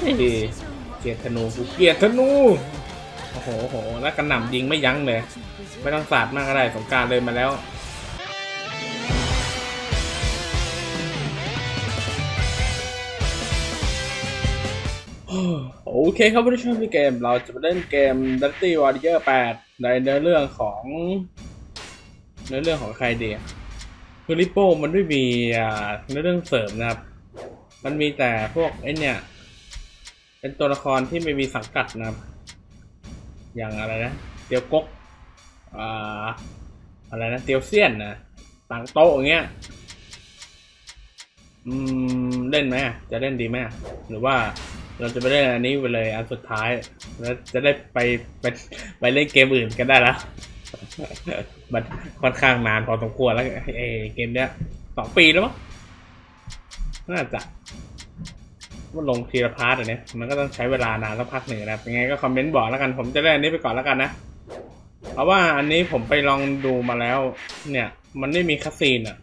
เฮ้ยเกียดธนูกูเกียดธนูโอ้โหโอ้โหแล้วกระหน่ำยิงไม่ยั้งเลย ไม่ต้องสาดมากก็ได้สงการเลยมาแล้วโอเคครับผู้ชมที่เกม เราจะมาเล่นเกม d u n t y Warrior 8 ในเนื้อเรื่องของเนื้อเรื่องของใครเดียคือริปโป้มันไม่มีเนื้อเรื่องเสริมนะครับ มันมีแต่พวกไอ้เนี่ย เป็นตัวละครที่ไม่มีสังกัดนะครับ อย่างอะไรนะ เตียวกกอ่าอะไรนะ เตียวเซียนนะต่างโต๊ะอย่างเงี้ย อืม เล่นไหมจะเล่นดีไหมหรือว่าเราจะไปเล่นอันนี้ไปเลยอันสุดท้าย แล้วจะได้ไปไปไปเล่นเกมอื่นกันได้แล้วมันค่อนข้างนานพอสมควรแล้วเอเกมเนี้ยสองปีแล้วมั้งน่าจะ มันลงทีละพาร์ทอันเนี้ยมันก็ต้องใช้เวลานานแล้วพักหนึ่งนะยังไงก็คอมเมนต์บอกแล้วกัน ผมจะเล่นอันนี้ไปก่อนแล้วกันนะ เพราะว่าอันนี้ผมไปลองดูมาแล้ว เนี่ย มันไม่มีคาซีนอะ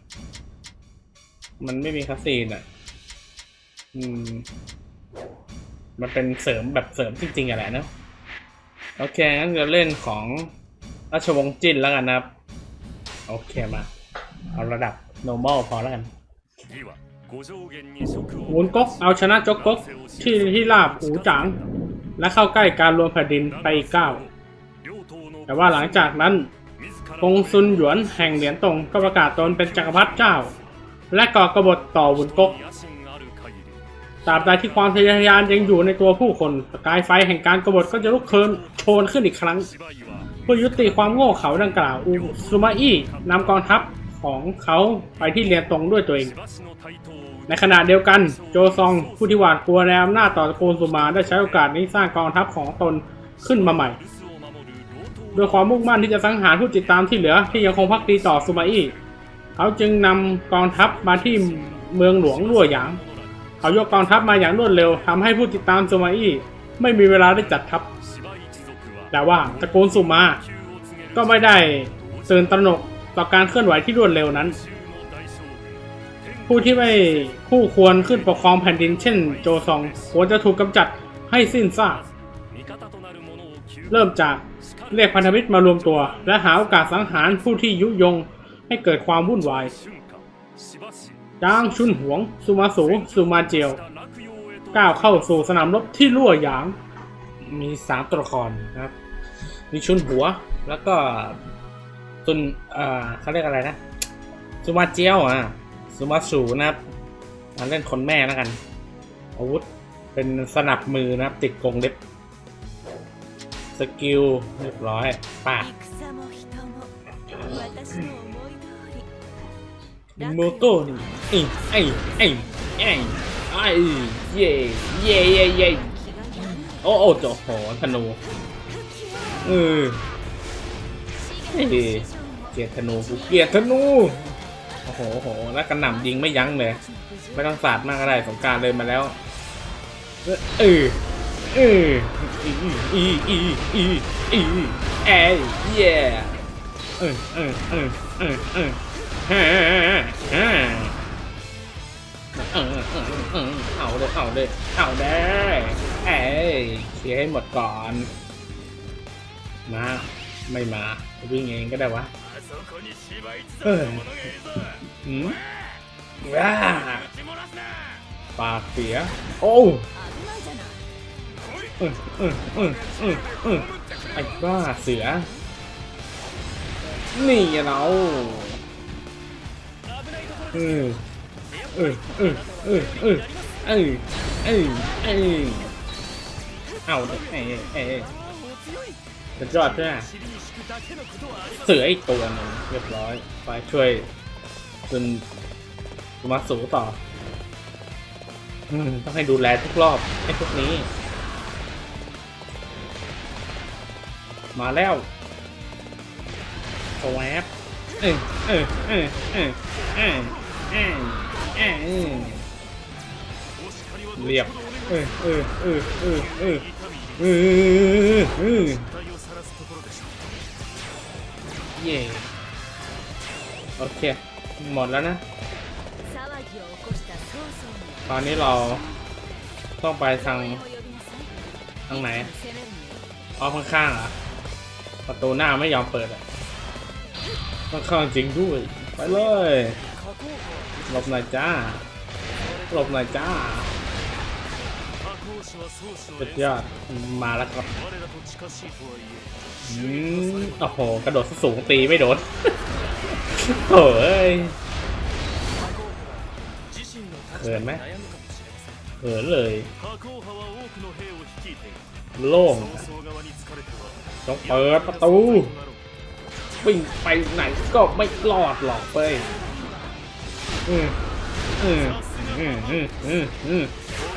มันไม่มีคาซีนอะ อืม มันเป็นเสริมแบบเสริมจริงๆอะแหละเนอะโอเค งั้นเราเล่นของราชวงศ์จินแล้วกันนะครับ โอเคมา เอาระดับ normal พอแล้วกัน หมุนก๊กเอาชนะจกก๊กที่ที่ลาบหูจาง และเข้าใกล้การรวมแผ่นดินไปอีกก้าวแต่ว่าหลังจากนั้นกงซุนหยวนแห่งเหรียญตงก็ประกาศตนเป็นจักรพรรดิเจ้า และก่อกบฏต่อหมุนก๊กตราบใดที่ความทะเยอทะยานยังอยู่ในตัวผู้คนประกายไฟแห่งการกบฏก็จะลุกเคินโชนขึ้นอีกครั้งเพื่อยุติความโง่เขลาดังกล่าวอูซูมาอี้นำกองทัพ ของเขาไปที่เรียนตรงด้วยตัวเอง ในขณะเดียวกันโจซองผู้ที่หวาดกลัวในอำนาจต่อตระกูลสุมาได้ใช้โอกาสนี้สร้างกองทัพของตนขึ้นมาใหม่ด้วยความมุ่งมั่นที่จะสังหารผู้ติดตามที่เหลือที่ยังคงพักดีต่อสุมาอี้เขาจึงนำกองทัพมาที่เมืองหลวงลั่วหยาง เขายกกองทัพมาอย่างรวดเร็วทำให้ผู้ติดตามสุมาอี้ไม่มีเวลาได้จัดทัพ แต่ว่าตระกูลสุมา ก็ไม่ได้ตื่นตระหนก ต่อการเคลื่อนไหวที่รวดเร็วนั้น ผู้ที่ไม่คู่ควรขึ้นปกครองแผ่นดินเช่นโจซองควรจะถูกกำจัดให้สิ้นซากเริ่มจากเรียกพันธมิตรมารวมตัว และหาโอกาสสังหารผู้ที่ยุยงให้เกิดความวุ่นวายจางชุนหวง สุมาสูสุมาเจียวก้าวเข้าสู่สนามรบที่ลั่วหยาง มีสามตัวละครนะครับ มีชุนหัวแล้วก็ ตุนอ่าเขาเรียกอะไรนะซูมาเจียวอะซูมาสูนะครับเล่นคนแม่แล้วกัน อาวุธเป็นสนับมือนะครับ ติดกงเล็บ สกิลเรียบร้อยปาดโมโต้นี่ไอ้ไอ้ไอ้ไอ้ไอ้เย่เย่เย่เย่โอ้โอ้โหธนูเออเฮ้ เฮ้ยเกลียดธนูกูเกียดธนูโอ้โหโหแล้วกระหน่ำยิงไม่ยั้งเลย ไม่ต้องสาดมากก็ได้สงการเลยมาแล้วเออเออเอออีอีอีอีอีเอ้ยเย่เออเออเออเออเออฮ่าฮ่าเออเออเออเอาเลยเอาเลยเอาได้เอ้ยเคลียร์ให้หมดก่อน มา ไม่มา วิ่งเองก็ได้วะ เอออืมว้าปากเสีย โอ้เออเออเออเออเออไอ้บ้าเสือ นี่เราเออเออเออเออเออเออเออเออเอาเอ้เอ้เอ้เป็นยอดใช่ไหม เสืออีกตัวหนึงเรียบร้อย ไปช่วยจนมาสูต่อต้องให้ดูแลทุกรอบไอ้พวกนี้ มาแล้วสวบเออเออเออเออเออเออเออเรียบเออเออเออเออเออเออ ย่โอเค หมดแล้วนะ ตอนนี้เราต้องไปทางทางไหนอ้อมข้างๆเหรอ ประตูหน้าไม่ยอมเปิดอะข้างจริงด้วย ไปเลยหลบหน่อยจ้าหลบหน่อยจ้า สุดยอดมาแล้วครับอืมโอ้โห กระโดดสูงตีไม่โดนโอ้ยเขินไหมเขินเลยโล่งต้องเปิดประตูวิ่งไปไหนก็ไม่รอดหรอกเฟ้ยอืมอืมอืมอืมอืม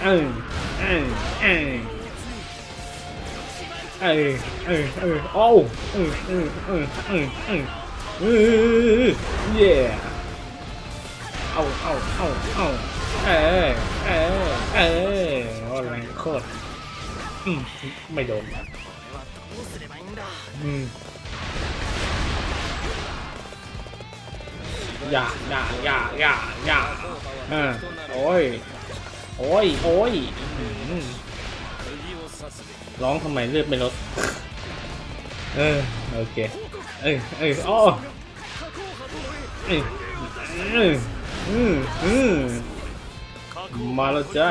เอืมอืมอืมอืมเออเออเออโอ้เออเออเออเออเออเออเย่เอาเอาเอาเอาเออเออเออโอ้แรโคตรอืมไม่โดนอืมอย่าอย่าอย่าอย่าอย่าเออโอ้ย โอ้ย โอ้ยร้องทำไมเลือดไม่ลด เออ โอเค เออเอออ้อเออเออเมาแล้วจ้า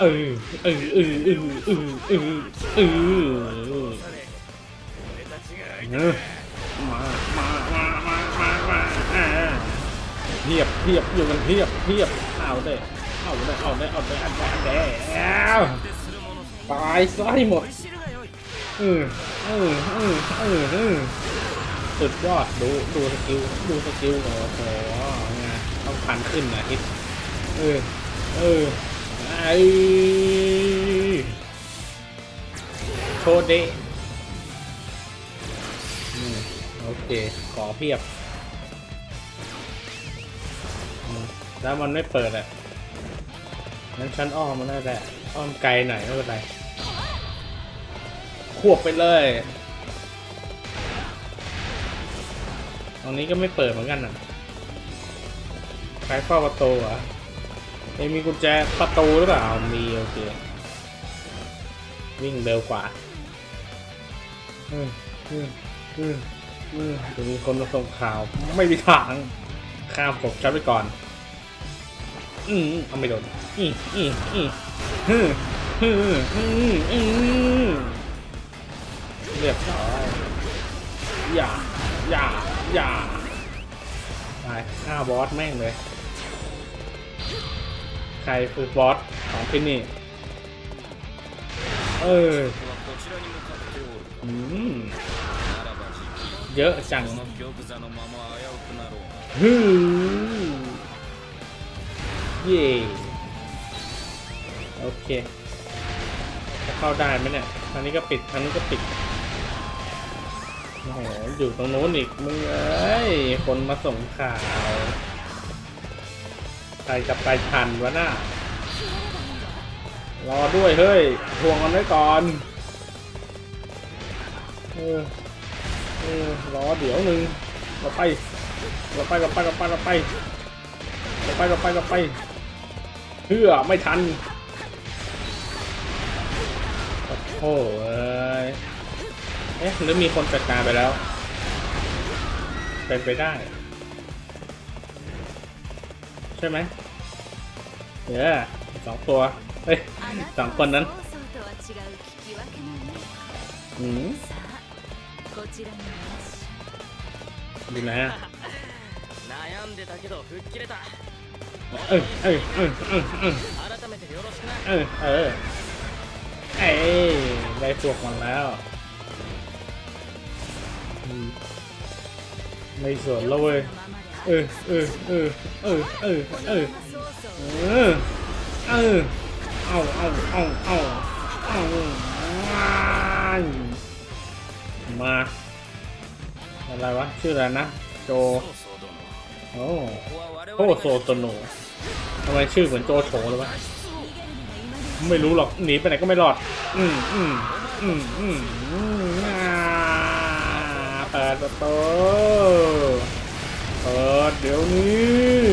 เออเออเออเออเออเออเออมา เทียบเทียบอยู่กันเทียบเทียบเอาได้เอาได้เอาได้เอาได้เอาได้เอาได้ตายซะให้หมดอืออืออืออืออือสุดยอดดูดูสกิลดูสกิลโอ้โหไงต้องพันขึ้นนะฮิตเออเออไอโชเดโอเค ขอเพียบ แล้วมันไม่เปิดอะงั้นฉันอ้อมมันน่าจะอ้อมไกลหน่อยไม่เป็นไรควบไปเลย ตรงนี้ก็ไม่เปิดเหมือนกันอะใครเฝ้าประตูเหรอะมีกุญแจประตูหรือเปล่า มีโอเค วิ่งเร็วกว่าอืมอืมอืมอืมจะมีคนมาส่งข่าว ไม่มีทาง ข้ามผมชัดไปก่อน อืมเอาไม่โดนอืมอืมอืมฮึมฮึมอืมอืมเรียบร้อยอย่าอย่าอย่าตายฆ่าบอสแม่งเลย ใครคือบอสของที่นี่ เอออืมเยอะจังฮึม เย่โอเค จะเข้าได้ไหมเนี่ยทางนี้ก็ปิดทางนี้ก็ปิดโอ้โหอยู่ตรงโน้นอีกมึงเอ้ยคนมาส่งข่าว ใครจะไปทันวะน่ะรอด้วยเฮ้ยทวงกันไว้ก่อนเออเออรอเดี๋ยวหนึ่งเราไปเราไปเราไปเราไปเราไปเราไปเราไปเราไป เพื่อไม่ทันโอ้โหเอ้ยเอ๊ะหรือมีคนจัดการไปแล้ว เป็นไปได้ ใช่ไหมเดี๋ยวสองตัวเฮ้ย สองคนนั้น 妄想とは違う聞き分けのね อืม さあこちらにいらっしゃい อยู่ไหนอ่ะ 悩んでたけど吹っ切れた เออเออเออเออเออเออเออเอ้ได้พวกมันแล้วในส่วนเราเว้ยเออเออเออเออเออเออเออเออเอาเอาเอาเอาเามาอะไรวะชื่ออะไรนะโจ โอ้โหโซโตโนทำไมชื่อเหมือนโจโฉเลยวะ ไม่รู้หรอกหนีไปไหนก็ไม่รอด อืมอืมอืมอืมอ่าเปิดประตูเปิดเดี๋ยวนี้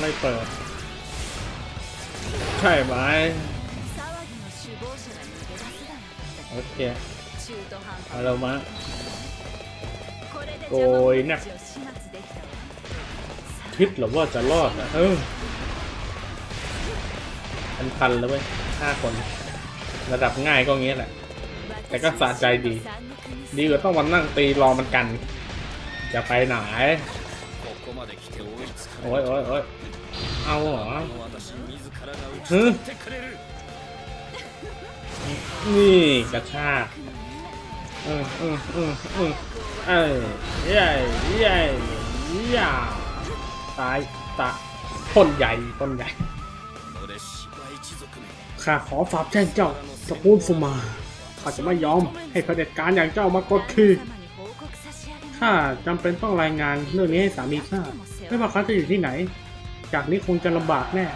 ไม่เปิด ใช่ไหมโอเคมาเรามา โกยนะคิดหรือว่าจะรอดนะเออพันพันแล้วเว้ยห้าคน ระดับง่ายก็เงี้ยแหละ แต่ก็สะใจดี ดีกว่าต้องวันนั่งตีรอมันกัน จะไปไหน โอ้ยโอ้ยโอ้ยเอาเหรอฮึนี่กระชากอืเออเออเออ เออใหญ่ใหญ่ใยญ่ตายตาต้นใหญ่ต้นใหญ่ข้าขอฝากแจ้งเจ้าสกูลฟูมาข้าจะไม่ยอมให้เผด็จการอย่างเจ้ามากดคือข้าจำเป็นต้องรายงานเรื่องนี้ให้สามีข้าไม่ว่าเขาจะอยู่ที่ไหน จากนี้คงจะลำบากแน่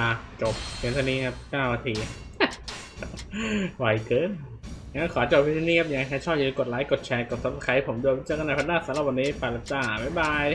นะจบเพียงเท่านี้ครับ9นาที ไวเกินงั้นขอจบวิดีโอเนี้ครับอยางใครชอบอย่าลืมกดไลค์ กดแชร์ กดซับสไครต์ผมด้วยเจอกันในพันหน้าสำหรับวันนี้ไปแล้วจ้า บ๊ายบาย